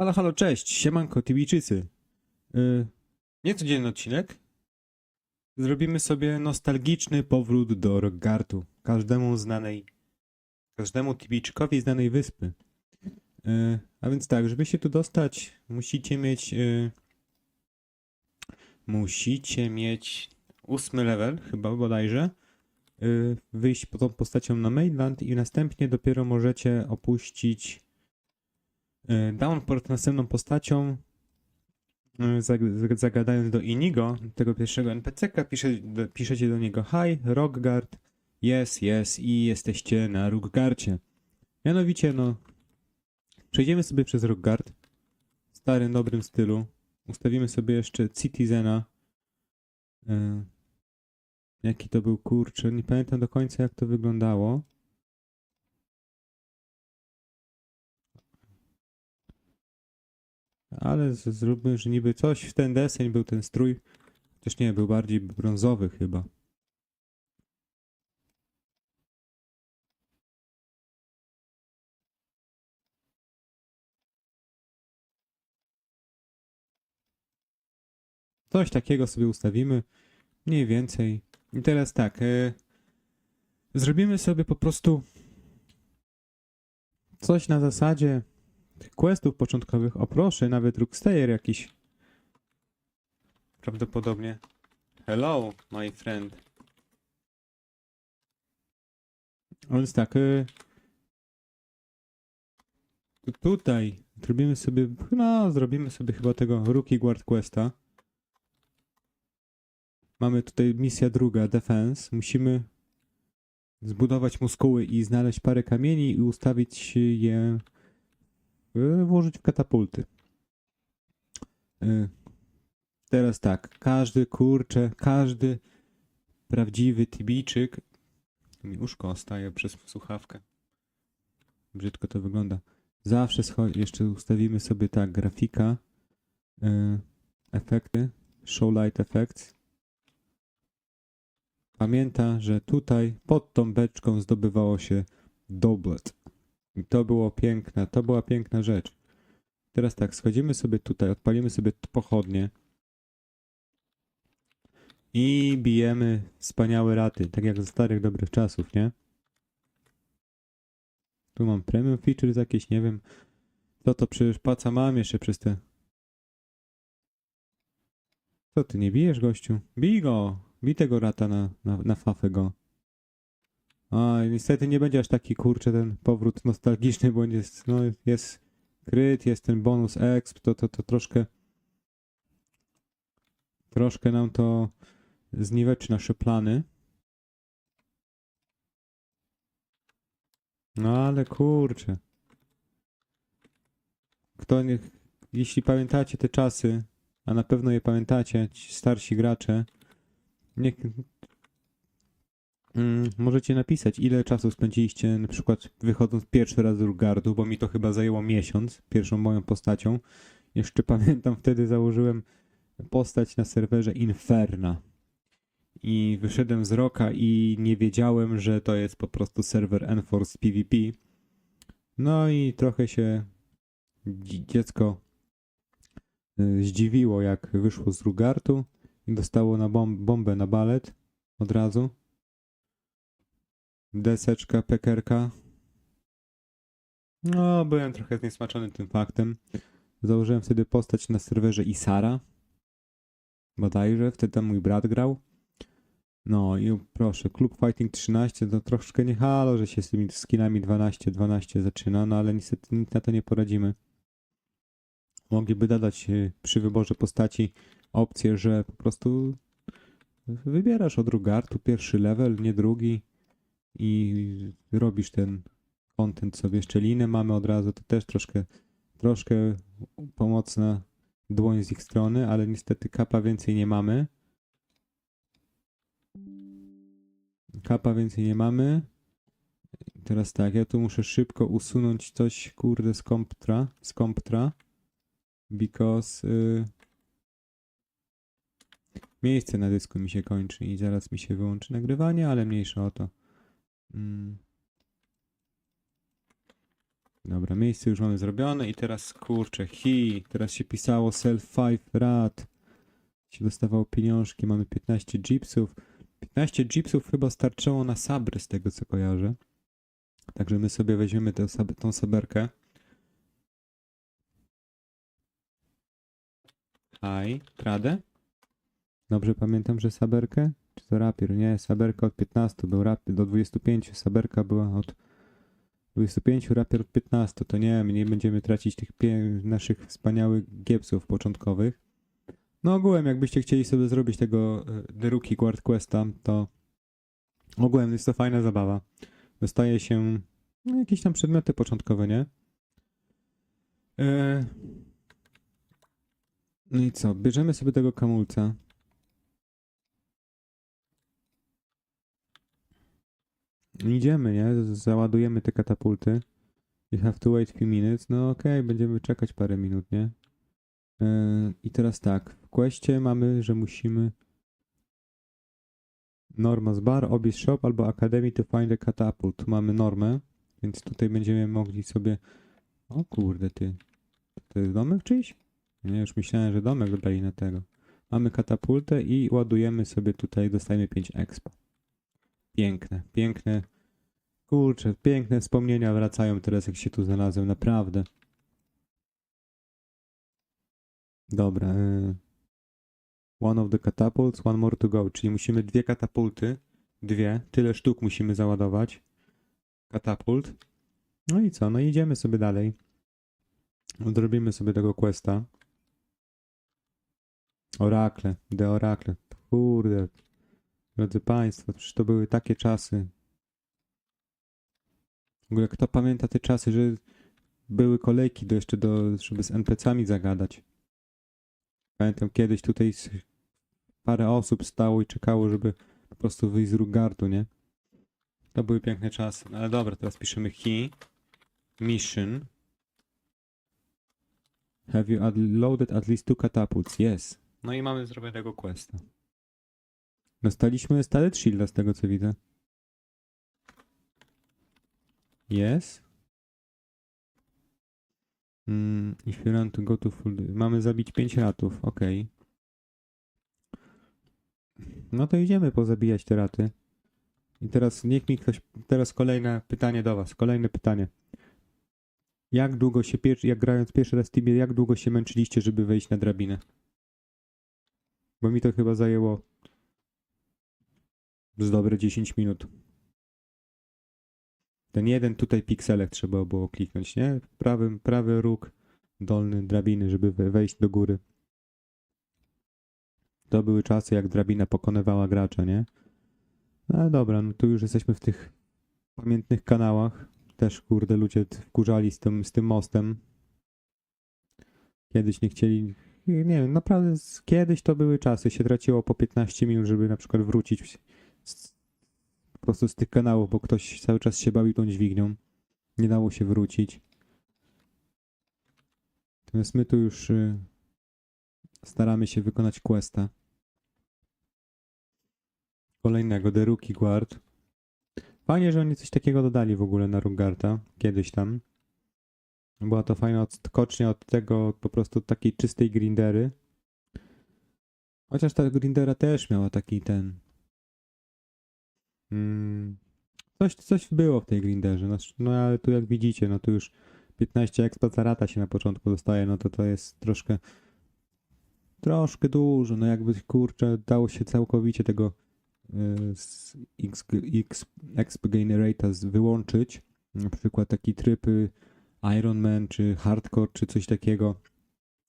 Halo, halo, cześć, siemanko, Tibijczycy. Yy, niecodzienny odcinek. Zrobimy sobie nostalgiczny powrót do Roggartu. Każdemu znanej, każdemu Tibijczykowi znanej wyspy. Yy, a więc tak, żeby się tu dostać, musicie mieć, yy, musicie mieć ósmy level, chyba bodajże. Yy, wyjść tą postacią na mainland i następnie dopiero możecie opuścić Downport następną postacią, e, zag- zagadając do Inigo, tego pierwszego NPC-ka, pisze, piszecie do niego Hi, Rockguard, yes, yes i jesteście na Rockgarcie. Mianowicie, no, przejdziemy sobie przez Rockgard w starym, dobrym stylu. Ustawimy sobie jeszcze Citizena. E, jaki to był, kurczę, nie pamiętam do końca jak to wyglądało. Ale zróbmy, że niby coś w ten deseń był ten strój. Chociaż nie, był bardziej brązowy chyba. Coś takiego sobie ustawimy. Mniej więcej. I teraz tak. E, zrobimy sobie po prostu coś na zasadzie questów początkowych. O proszę, nawet Rookstayer jakiś. Prawdopodobnie. Hello, my friend. A Więc tak. Y... tu- Tutaj zrobimy sobie. No, zrobimy sobie chyba tego Rookie Guard Questa. Mamy tutaj misja druga, Defense. Musimy zbudować muskuły i znaleźć parę kamieni i ustawić je włożyć w katapulty. Y, Teraz tak, każdy kurczę, każdy prawdziwy Tibijczyk. Mi uszko ostaje przez słuchawkę. Brzydko to wygląda. Zawsze jeszcze ustawimy sobie tak, grafika, y, efekty, show light effects. Pamięta, że tutaj pod tą beczką zdobywało się doblet. I to było piękne, to była piękna rzecz. Teraz tak, schodzimy sobie tutaj, odpalimy sobie pochodnie i bijemy wspaniałe raty, tak jak ze starych dobrych czasów, nie? Tu mam premium features jakieś, nie wiem. Co to przecież paca mam jeszcze przez te... Co ty, nie bijesz gościu? Bij go! Bij tego rata na, na, na fafę go. A, niestety nie będzie aż taki kurczę ten powrót nostalgiczny, bo jest, no, jest kryt, jest ten bonus exp, to, to, to troszkę troszkę nam to zniweczy nasze plany. No ale kurczę. Kto nie, jeśli pamiętacie te czasy, a na pewno je pamiętacie, ci starsi gracze, niech, możecie napisać, ile czasu spędziliście na przykład wychodząc pierwszy raz z Urgardu, bo mi to chyba zajęło miesiąc, pierwszą moją postacią. Jeszcze pamiętam, wtedy założyłem postać na serwerze Inferna. I wyszedłem z Roka i nie wiedziałem, że to jest po prostu serwer Enforce PvP. No i trochę się dzi- dziecko y, zdziwiło, jak wyszło z Rugartu i dostało na bom- bombę na balet od razu. Deseczka, pekerka. No, byłem trochę zniesmaczony tym faktem. Założyłem wtedy postać na serwerze Isara. Bodajże, wtedy tam mój brat grał. No i proszę, Club Fighting 13 to troszkę nie halo, że się z tymi skinami 12-12 zaczyna, no ale niestety nic na to nie poradzimy. Mogliby dodać e, przy wyborze postaci opcję, że po prostu wybierasz od Rugartu pierwszy level, nie drugi i robisz ten content sobie. Jeszcze linę mamy od razu, to też troszkę, troszkę pomocna dłoń z ich strony, ale niestety kapa więcej nie mamy. Kapa więcej nie mamy. Teraz tak, ja tu muszę szybko usunąć coś, kurde, z komptra, z komptra, because y, miejsce na dysku mi się kończy i zaraz mi się wyłączy nagrywanie, ale mniejsza o to. Mm. Dobra, miejsce już mamy zrobione i teraz kurczę, hi, teraz się pisało self 5 rad. Się dostawało pieniążki, mamy 15 jeepsów. 15 jeepsów chyba starczyło na sabry z tego co kojarzę. Także my sobie weźmiemy tę, tą saberkę. Haj, Tradę? Dobrze pamiętam, że saberkę? Czy to rapier? Nie, saberka od 15, był rapier do 25, saberka była od 25, rapier od 15. To nie, my nie będziemy tracić tych naszych wspaniałych giepsów początkowych. No ogółem, jakbyście chcieli sobie zrobić tego e, Rookie Guard Questa, to ogółem jest to fajna zabawa. Dostaje się no, jakieś tam przedmioty początkowe, nie? E... No i co? Bierzemy sobie tego kamulca. Idziemy, nie? Załadujemy te katapulty. You have to wait few minutes. No okej, będziemy czekać parę minut, nie? E, I teraz tak, w questie mamy, że musimy Norma z bar, Obis Shop albo Academy to find a catapult. Tu mamy normę, więc tutaj będziemy mogli sobie... O kurde ty, to jest domek czyjś? Nie, już myślałem, że domek dodali na tego. Mamy katapultę i ładujemy sobie tutaj, dostajemy 5 expa. Piękne, piękne. Kurczę, piękne wspomnienia wracają teraz, jak się tu znalazłem, naprawdę. Dobra. y, One of the catapults, one more to go. Czyli musimy dwie katapulty. Dwie. Tyle sztuk musimy załadować. Katapult. No i co? No idziemy sobie dalej. Odrobimy sobie tego questa. Orakle. De orakle. Kurde. Drodzy Państwo, przecież to były takie czasy. W ogóle kto pamięta te czasy, że były kolejki do jeszcze do, żeby z NPC-ami zagadać. Pamiętam kiedyś tutaj parę osób stało i czekało, żeby po prostu wyjść z Rugardu, nie? To były piękne czasy. No ale dobra, teraz piszemy he. Mission. Have you ad- loaded at least two catapults? Yes. No i mamy zrobionego questa. Dostaliśmy Stalet Shielda z tego co widzę. Yes. Mm, if you want to go to full... Mamy zabić 5 ratów, okej. No to idziemy pozabijać te raty. I teraz niech mi ktoś... Teraz kolejne pytanie do was. Kolejne pytanie. Jak długo się, pier... jak grając pierwszy raz w Tibie, jak długo się męczyliście, żeby wejść na drabinę? Bo mi to chyba zajęło z dobre 10 minut. Ten jeden tutaj pikselek trzeba było kliknąć, nie? Prawym, prawy róg dolny drabiny, żeby we- wejść do góry. To były czasy, jak drabina pokonywała gracza, nie? No dobra, no tu już jesteśmy w tych pamiętnych kanałach. Też, kurde, ludzie wkurzali z tym, z tym mostem. Kiedyś nie chcieli... Nie wiem, naprawdę kiedyś to były czasy. Się traciło po 15 minut, żeby na przykład wrócić po prostu z tych kanałów, bo ktoś cały czas się bawił tą dźwignią. Nie dało się wrócić. Natomiast my tu już y, staramy się wykonać questa. Kolejnego, The Rookie Guard. Fajnie, że oni coś takiego dodali w ogóle na Rugarta. Kiedyś tam. Była to fajna odskocznia od tego po prostu takiej czystej grindery. Chociaż ta grindera też miała taki ten... Mm, coś, coś było w tej grinderze. No, no ale tu jak widzicie, no tu już 15 expa za rata się na początku dostaje, no to to jest troszkę troszkę dużo. No jakby kurczę dało się całkowicie tego y, X, X, wyłączyć. Na przykład taki tryby Ironman czy Hardcore czy coś takiego.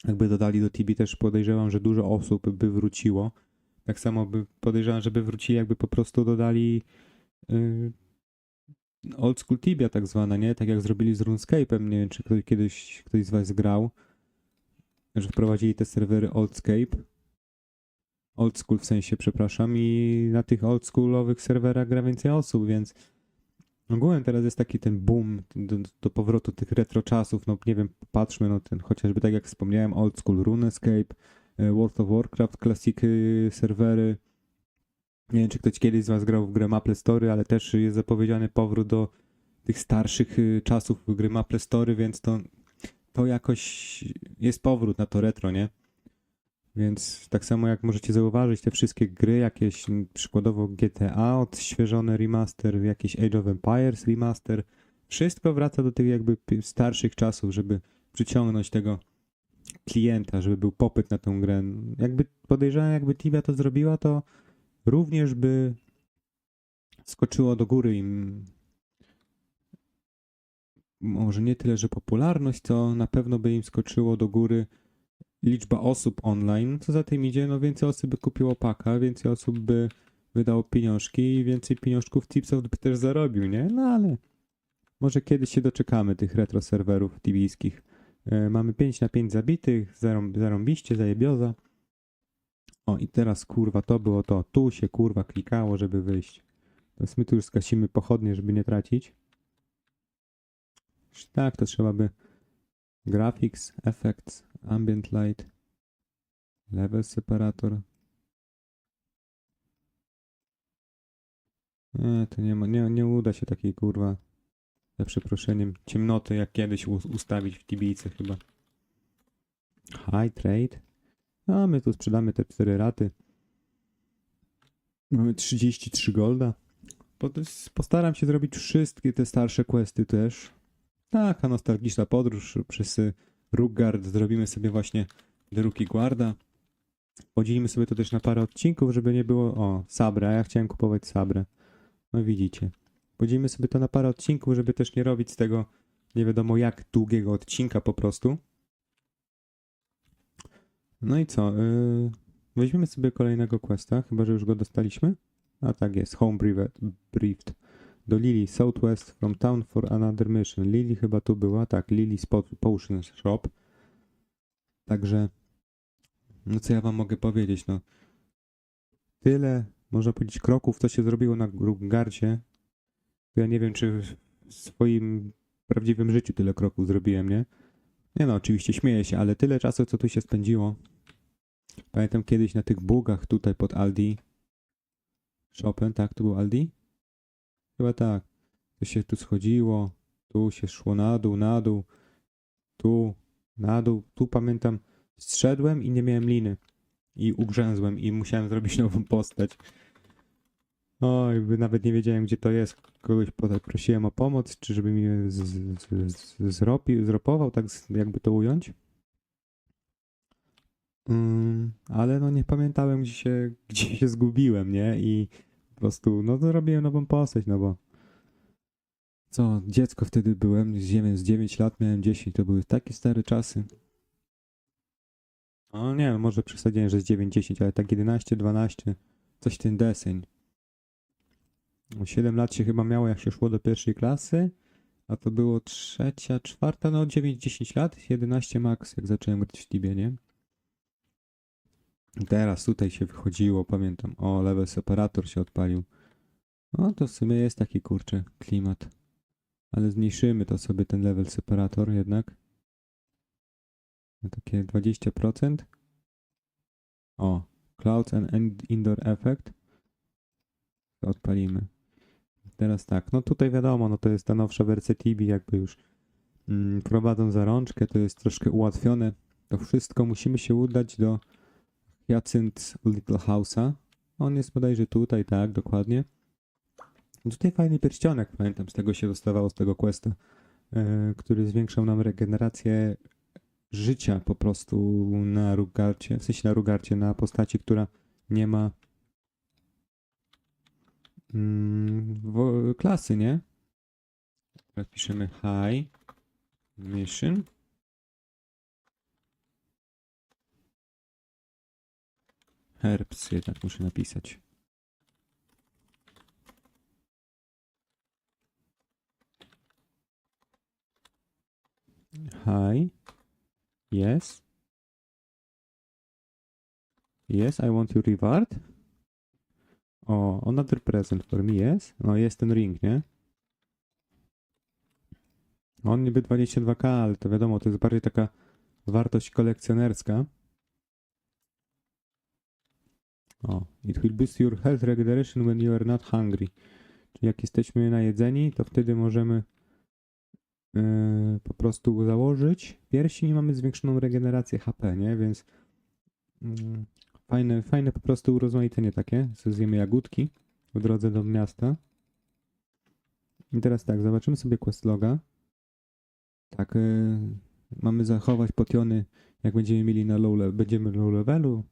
Jakby dodali do TB też podejrzewam, że dużo osób by wróciło. Tak samo by podejrzewam, żeby wrócili jakby po prostu dodali y, old school Tibia tak zwana, nie? Tak jak zrobili z RuneScape'em, nie wiem czy ktoś, kiedyś ktoś z was grał, że wprowadzili te serwery Oldscape. Old school w sensie, przepraszam, i na tych oldschoolowych serwerach gra więcej osób, więc ogółem teraz jest taki ten boom do, do powrotu tych retro czasów, no nie wiem, patrzmy, no ten chociażby tak jak wspomniałem, old school RuneScape, World of Warcraft, klasyki serwery. Nie wiem, czy ktoś kiedyś z was grał w grę Maple Story, ale też jest zapowiedziany powrót do tych starszych y, czasów gry Maple Story, więc to, to jakoś jest powrót na to retro, nie? Więc tak samo jak możecie zauważyć, te wszystkie gry, jakieś przykładowo GTA, odświeżone remaster, jakieś Age of Empires remaster, wszystko wraca do tych jakby starszych czasów, żeby przyciągnąć tego klienta, żeby był popyt na tę grę. Jakby podejrzewam, jakby Tibia to zrobiła, to również by skoczyło do góry im może nie tyle, że popularność, to na pewno by im skoczyło do góry liczba osób online. Co za tym idzie, no więcej osób by kupiło paka, więcej osób by wydało pieniążki i więcej pieniążków Tipsoft by też zarobił, nie? No ale może kiedyś się doczekamy tych retro serwerów tibijskich. E, mamy 5 na 5 zabitych, zarą, zarąbiście, zajebioza. O i teraz kurwa to było to. Tu się kurwa klikało, żeby wyjść. Teraz my tu już skasimy pochodnie, żeby nie tracić. Tak, to trzeba by graphics, effects, ambient light, level separator. Nie, to nie ma, nie, nie uda się takiej kurwa, za przeproszeniem, ciemnoty jak kiedyś ustawić w tibijce chyba. High trade. A my tu sprzedamy te 4 raty. Mamy 33 golda. Po- Postaram się zrobić wszystkie te starsze questy też. Taka nostalgiczna podróż przez y, Rugard. Zrobimy sobie właśnie druki Guarda. Podzielimy sobie to też na parę odcinków, żeby nie było... O, Sabrę, a ja chciałem kupować Sabrę. No widzicie. Podzielimy sobie to na parę odcinków, żeby też nie robić z tego nie wiadomo jak długiego odcinka po prostu. No i co? Yy, weźmiemy sobie kolejnego questa, chyba że już go dostaliśmy. A tak jest, Home Briefed. Do Lily, Southwest from town for another mission. Lily chyba tu była, tak, Lily Spot Potion Shop. Także, no co ja wam mogę powiedzieć, no. Tyle, można powiedzieć, kroków, co się zrobiło na Gardzie. Ja nie wiem, czy w swoim prawdziwym życiu tyle kroków zrobiłem, nie? Nie no, oczywiście śmieję się, ale tyle czasu, co tu się spędziło. Pamiętam kiedyś na tych bugach tutaj pod Aldi. Shopem, tak? To był Aldi? Chyba tak. To się tu schodziło, tu się szło na dół, na dół, tu, na dół. Tu pamiętam, zszedłem i nie miałem liny. I ugrzęzłem i musiałem zrobić nową postać. Oj, by nawet nie wiedziałem, gdzie to jest. Kogoś prosiłem o pomoc, czy żeby mi z, z, z, zropi, zropował, tak jakby to ująć. Ym, ale no nie pamiętałem, gdzie się, gdzie się zgubiłem, nie? I po prostu, no zrobiłem nową postać, no bo co, dziecko wtedy byłem, 9, z 9 lat miałem 10, to były takie stare czasy. No nie wiem, może przesadziłem, że z 9, 10, ale tak 11, 12, coś ten deseń. 7 lat się chyba miało, jak się szło do pierwszej klasy, a to było trzecia, czwarta, no 9-10 lat, 11 max, jak zacząłem grać w Tibie, nie? Teraz tutaj się wychodziło, pamiętam, o, level separator się odpalił. No to w sumie jest taki, kurczę, klimat. Ale zmniejszymy to sobie, ten level separator jednak. Na takie 20%. O, Clouds and Ind- Indoor Effect. Odpalimy. Teraz tak, no tutaj wiadomo, no to jest ta nowsza wersja Tibi, jakby już mm, prowadzą za rączkę, to jest troszkę ułatwione. To wszystko musimy się udać do Hyacinth Little House'a. On jest bodajże tutaj, tak, dokładnie. Tutaj fajny pierścionek, pamiętam, z tego się dostawało, z tego questa, e, który zwiększał nam regenerację życia po prostu na Rugarcie, w sensie na Rugarcie, na postaci, która nie ma mm, wo- klasy, nie? Piszemy high mission. Herbs jednak muszę napisać. Hi. Yes. Yes, I want your reward. O, another present for me, yes. No, jest ten ring, nie? On niby 22k, ale to wiadomo, to jest bardziej taka wartość kolekcjonerska. O, it will boost your health regeneration when you are not hungry. Czyli jak jesteśmy najedzeni, to wtedy możemy yy, po prostu założyć pierścień i mamy zwiększoną regenerację HP, nie? Więc mm, fajne, fajne po prostu urozmaicenie takie. Zjemy jagódki w drodze do miasta. I teraz tak, zobaczymy sobie quest loga. Tak, yy, mamy zachować potiony, jak będziemy mieli na low, le- będziemy low levelu,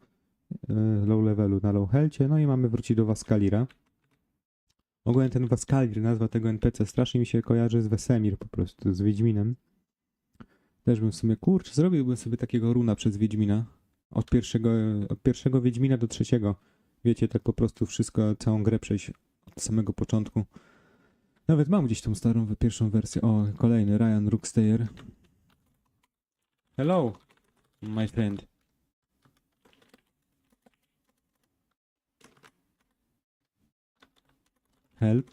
yy, low levelu na low healthcie, no i mamy wrócić do Waskalira. Ogólnie ten Waskalir, nazwa tego NPC, strasznie mi się kojarzy z Wesemir po prostu, z Wiedźminem. Też bym w sumie, kurczę, zrobiłbym sobie takiego runa przez Wiedźmina. Od pierwszego, od pierwszego Wiedźmina do trzeciego. Wiecie, tak po prostu wszystko, całą grę przejść od samego początku. Nawet mam gdzieś tą starą, pierwszą wersję. O, kolejny, Ryan Rookstayer. Hello, my friend. Help.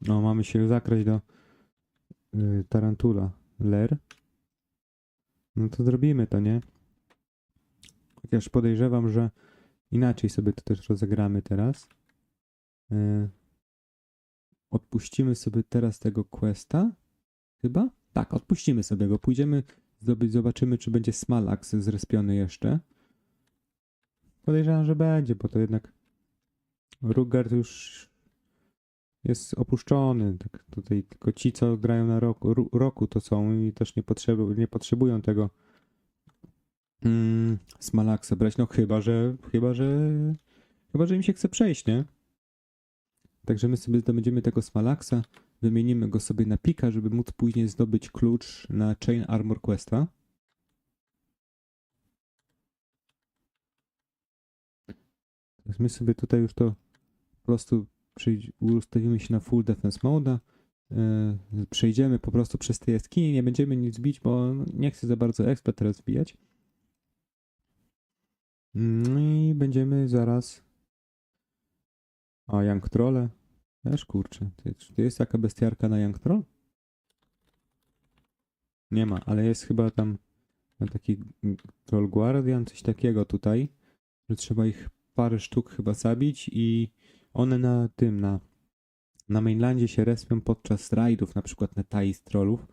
No, mamy się zakraść do y, Tarantula. Ler. No to zrobimy to, nie? Chociaż podejrzewam, że inaczej sobie to też rozegramy teraz. Y, odpuścimy sobie teraz tego questa. Chyba? Tak, odpuścimy sobie go. Pójdziemy zobaczymy, czy będzie Smalax zrespiony jeszcze. Podejrzewam, że będzie, bo to jednak Rugard już jest opuszczony. Tak tutaj tylko ci, co grają na roku, roku to są i też nie, potrzebu, nie potrzebują tego mm, Smalaxa brać. No chyba, że chyba, że chyba, że im się chce przejść, nie? Także my sobie zdobędziemy tego Smalaxa, wymienimy go sobie na pika, żeby móc później zdobyć klucz na Chain Armor Questa. My sobie tutaj już to po prostu ustawimy się na full defense mode. Yy, przejdziemy po prostu przez te jaskinie, nie będziemy nic bić, bo nie chcę za bardzo expa teraz wbijać. No i będziemy zaraz. O, Young Trolle. Też kurczę. Czy to jest taka bestiarka na Young Troll? Nie ma, ale jest chyba tam taki Troll Guardian, coś takiego tutaj, że trzeba ich parę sztuk chyba zabić i one na tym, na, na mainlandzie się respią podczas rajdów, na przykład na Thais trollów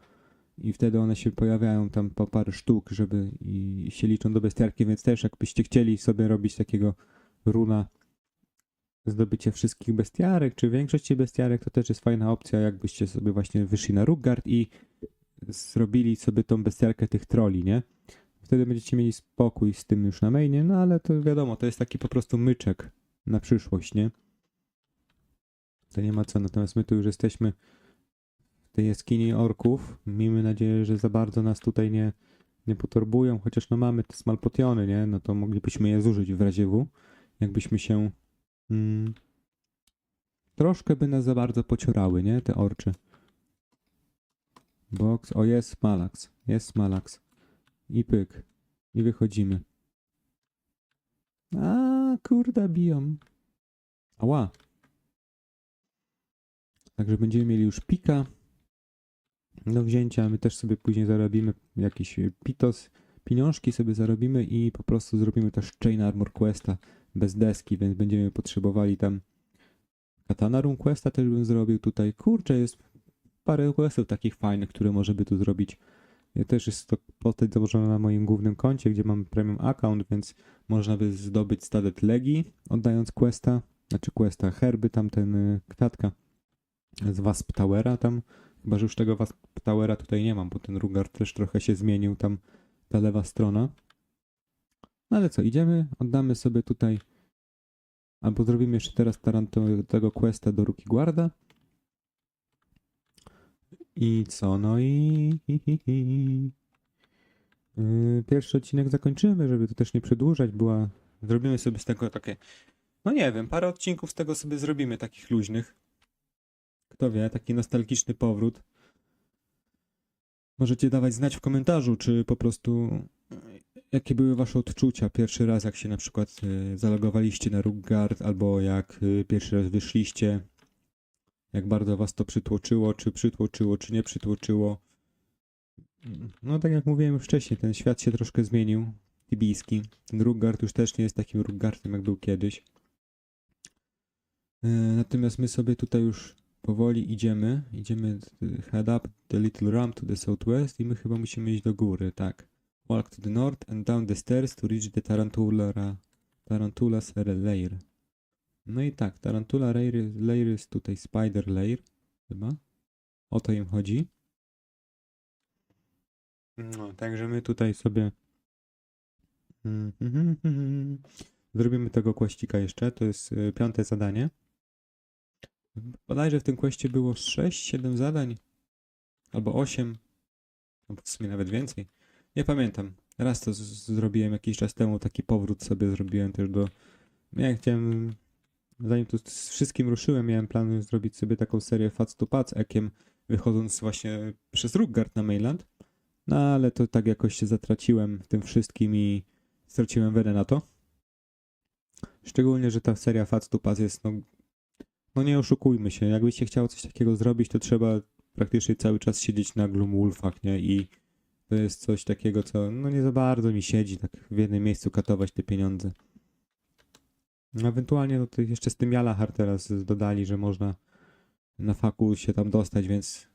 i wtedy one się pojawiają tam po parę sztuk, żeby i się liczą do bestiarki, więc też jakbyście chcieli sobie robić takiego runa zdobycie wszystkich bestiarek, czy większości bestiarek, to też jest fajna opcja, jakbyście sobie właśnie wyszli na Rugard i zrobili sobie tą bestiarkę tych troli, nie? Wtedy będziecie mieli spokój z tym już na mainie, no ale to wiadomo, to jest taki po prostu myczek na przyszłość, nie? To nie ma co, natomiast my tu już jesteśmy w tej jaskini orków. Miejmy nadzieję, że za bardzo nas tutaj nie, nie poturbują, chociaż no mamy te smalpotiony, nie? No to moglibyśmy je zużyć w razie W, jakbyśmy się mm, troszkę by nas za bardzo pociorały, nie? Te orczy. Box, o jest Smalax, jest Smalax. I pyk. I wychodzimy. A, kurde, biją. Ała. Także będziemy mieli już pika do wzięcia. My też sobie później zarobimy jakiś pitos, pieniążki sobie zarobimy i po prostu zrobimy też Chain Armor Questa bez deski, więc będziemy potrzebowali tam Katana Rune Questa też bym zrobił tutaj. Kurczę, jest parę questów takich fajnych, które może by tu zrobić. Ja też jest to postać założona na moim głównym koncie, gdzie mam premium account, więc można by zdobyć stadet Legi, oddając questa, znaczy questa herby, tamten y, kwiatka z Wasp Towera tam, chyba że już tego Wasp Towera tutaj nie mam, bo ten Rugar też trochę się zmienił tam ta lewa strona. No ale co, idziemy, oddamy sobie tutaj, albo zrobimy jeszcze teraz taranto, tego questa do Ruki Guarda. I co? No i. Yy, Pierwszy odcinek zakończymy, żeby to też nie przedłużać. Była. Zrobimy sobie z tego takie. No nie wiem, parę odcinków z tego sobie zrobimy takich luźnych. Kto wie, taki nostalgiczny powrót. Możecie dawać znać w komentarzu, czy po prostu. yy, Jakie były wasze odczucia pierwszy raz, jak się na przykład yy, zalogowaliście na Rugguard, albo jak yy, pierwszy raz wyszliście jak bardzo was to przytłoczyło, czy przytłoczyło, czy nie przytłoczyło. No tak jak mówiłem wcześniej, ten świat się troszkę zmienił, tibijski. Ten Ruggard już też nie jest takim Ruggardem, jak był kiedyś. E, Natomiast my sobie tutaj już powoli idziemy. Idziemy head up the little ramp to the southwest i my chyba musimy iść do góry, tak. Walk to the north and down the stairs to reach the Tarantula, Tarantula's lair. No i tak, Tarantula lair, lair jest tutaj Spider lair, chyba. O to im chodzi. No, także my tutaj sobie mm, zrobimy tego kłaścika jeszcze. To jest y, piąte zadanie. Bodajże w tym kwestie było 6-7 zadań. Albo 8. Albo w sumie nawet więcej. Nie pamiętam. Raz to zrobiłem jakiś czas temu. Taki powrót sobie zrobiłem też do. Ja chciałem. Zanim tu z wszystkim ruszyłem, miałem plan zrobić sobie taką serię Fac to Pac Ekiem, wychodząc właśnie przez Rugard na mainland. No ale to tak jakoś się zatraciłem w tym wszystkim i straciłem wenę na to. Szczególnie, że ta seria Fac to Pac jest no, no nie oszukujmy się, jakbyście chciał coś takiego zrobić, to trzeba praktycznie cały czas siedzieć na Gloomwolfach, nie? I to jest coś takiego, co no nie za bardzo mi siedzi, tak w jednym miejscu katować te pieniądze. Ewentualnie no to jeszcze z tym Jalahar teraz dodali, że można na faku się tam dostać, więc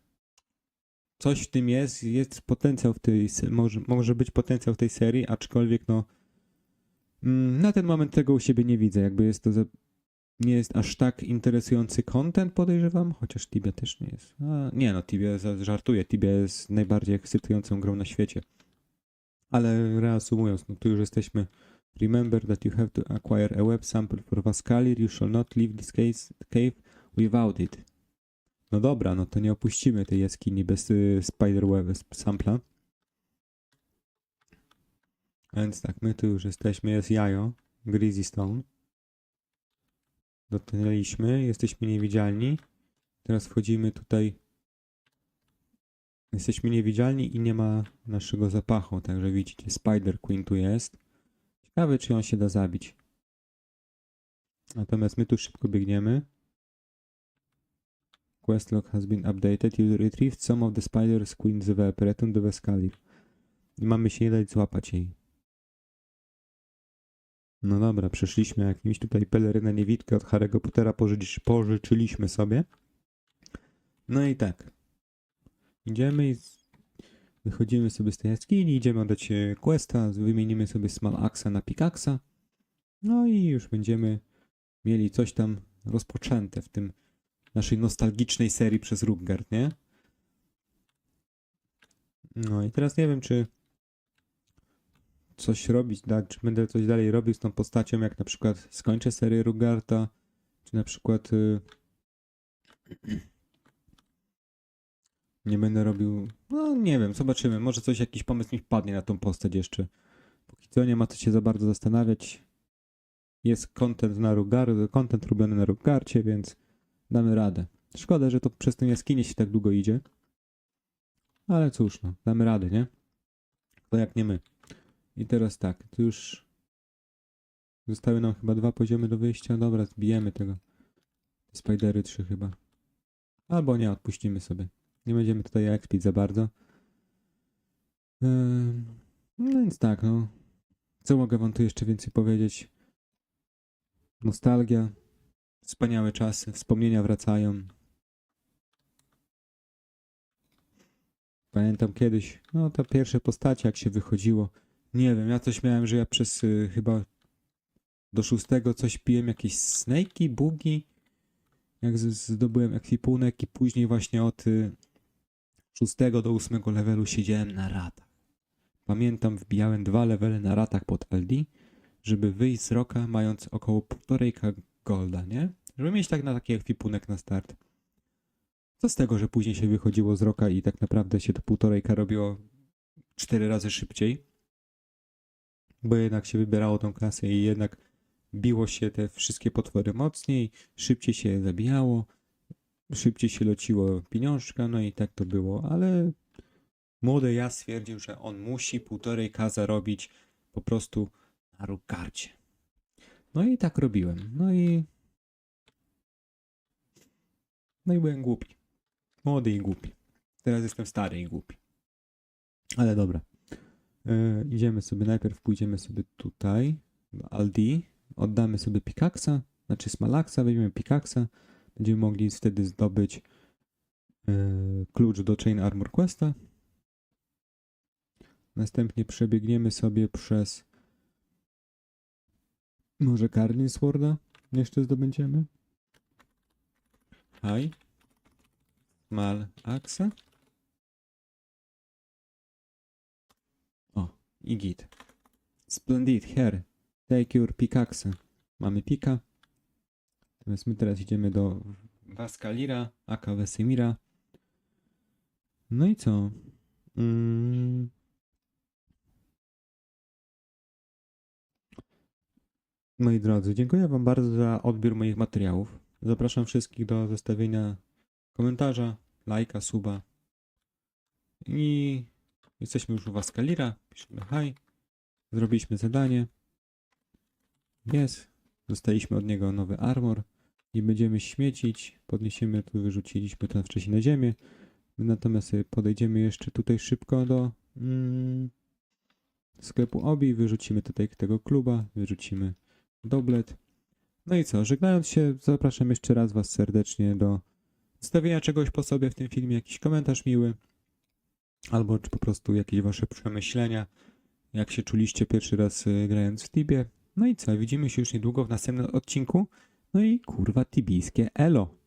coś w tym jest, jest potencjał w tej, może, może być potencjał w tej serii, aczkolwiek no mm, na ten moment tego u siebie nie widzę, jakby jest to za, nie jest aż tak interesujący content, podejrzewam, chociaż Tibia też nie jest. A, nie no, Tibia żartuję, Tibia jest najbardziej ekscytującą grą na świecie. Ale reasumując, no tu już jesteśmy. Remember that you have to acquire a web sample for Vascalir. You shall not leave this case, cave without it. No dobra, no to nie opuścimy tej jaskini bez y, Spiderweb sampla. Więc tak, my tu już jesteśmy, jest jajo, Greasy Stone. Dotknęliśmy, jesteśmy niewidzialni. Teraz wchodzimy tutaj. Jesteśmy niewidzialni i nie ma naszego zapachu, także widzicie, Spider Queen tu jest. Ciekawe, czy on się da zabić. Natomiast my tu szybko biegniemy. Quest log has been updated. You retrieved some of the Spider's Queen's web. Return to Vescalir. I mamy się nie dać złapać jej. No dobra, przeszliśmy jakimś tutaj pelerynę niewidkę od Harry'ego Pottera pożyczyć, pożyczyliśmy sobie. No i tak. Idziemy i z- wychodzimy sobie z tej jaskini, idziemy oddać questa, wymienimy sobie Small Axa na Pickaxa. No i już będziemy mieli coś tam rozpoczęte w tym naszej nostalgicznej serii przez Rugard, nie? No i teraz nie wiem, czy coś robić, tak? Czy będę coś dalej robił z tą postacią, jak na przykład skończę serię Rugarta, czy na przykład y, nie będę robił, no nie wiem, zobaczymy, może coś, jakiś pomysł mi wpadnie na tą postać jeszcze. Póki co nie ma co się za bardzo zastanawiać. Jest content na Rugar, content robiony na Rugarcie, więc damy radę. Szkoda, że to przez tę jaskinię się tak długo idzie. Ale cóż, no, damy radę, nie? To jak nie my. I teraz tak, tu już zostały nam chyba dwa poziomy do wyjścia. Dobra, zbijemy tego. Spidery 3 chyba. Albo nie, odpuścimy sobie. Nie będziemy tutaj expić za bardzo. Ym, No więc tak, no. Co mogę wam tu jeszcze więcej powiedzieć? Nostalgia. Wspaniałe czasy. Wspomnienia wracają. Pamiętam kiedyś, no te pierwsze postacie, jak się wychodziło. Nie wiem, ja coś miałem, że ja przez y, chyba do szóstego coś piłem, jakieś snake'i, bugi. Jak zdobyłem ekwipunek i później właśnie od y, szóstego do ósmego levelu siedziałem na ratach. Pamiętam, wbijałem dwa levele na ratach pod LD, żeby wyjść z roka mając około półtorejka golda, nie? Żeby mieć tak na taki ekwipunek na start. Co z tego, że później się wychodziło z roka i tak naprawdę się to półtorejka robiło cztery razy szybciej? Bo jednak się wybierało tą klasę i jednak biło się te wszystkie potwory mocniej, szybciej się zabijało, szybciej się leciło pieniążka, no i tak to było, ale młody ja stwierdził, że on musi półtorej K zarobić po prostu na rukarcie. No i tak robiłem. No i no i byłem głupi. Młody i głupi. Teraz jestem stary i głupi. Ale dobra. E, idziemy sobie, najpierw pójdziemy sobie tutaj do Aldi, oddamy sobie Pickaxa, znaczy Smalaxa, weźmiemy Pickaxa, Będziemy mogli wtedy zdobyć e, klucz do Chain Armor Questa. Następnie przebiegniemy sobie przez może Karlin Sworda jeszcze zdobędziemy. Hi. Mal Axa. I git. Splendid, here. Take your pickaxe. Mamy pika. Natomiast my teraz idziemy do Waskalira, aka Wesemira. No i co? Mm. Moi drodzy, dziękuję Wam bardzo za odbiór moich materiałów. Zapraszam wszystkich do zostawienia komentarza, lajka, suba. I jesteśmy już u Waskalira. Piszemy hi. Zrobiliśmy zadanie. Jest. Dostaliśmy od niego nowy armor. Nie będziemy śmiecić. Podniesiemy tu, wyrzuciliśmy to wcześniej na ziemię. My natomiast sobie podejdziemy jeszcze tutaj szybko do mm, sklepu Obi. Wyrzucimy tutaj tego kluba. Wyrzucimy doblet. No i co? Żegnając się, zapraszam jeszcze raz Was serdecznie do zostawienia czegoś po sobie w tym filmie, jakiś komentarz miły, albo czy po prostu jakieś Wasze przemyślenia, jak się czuliście pierwszy raz y, grając w Tibie. No i co? Widzimy się już niedługo w następnym odcinku. No i kurwa tibijskie elo.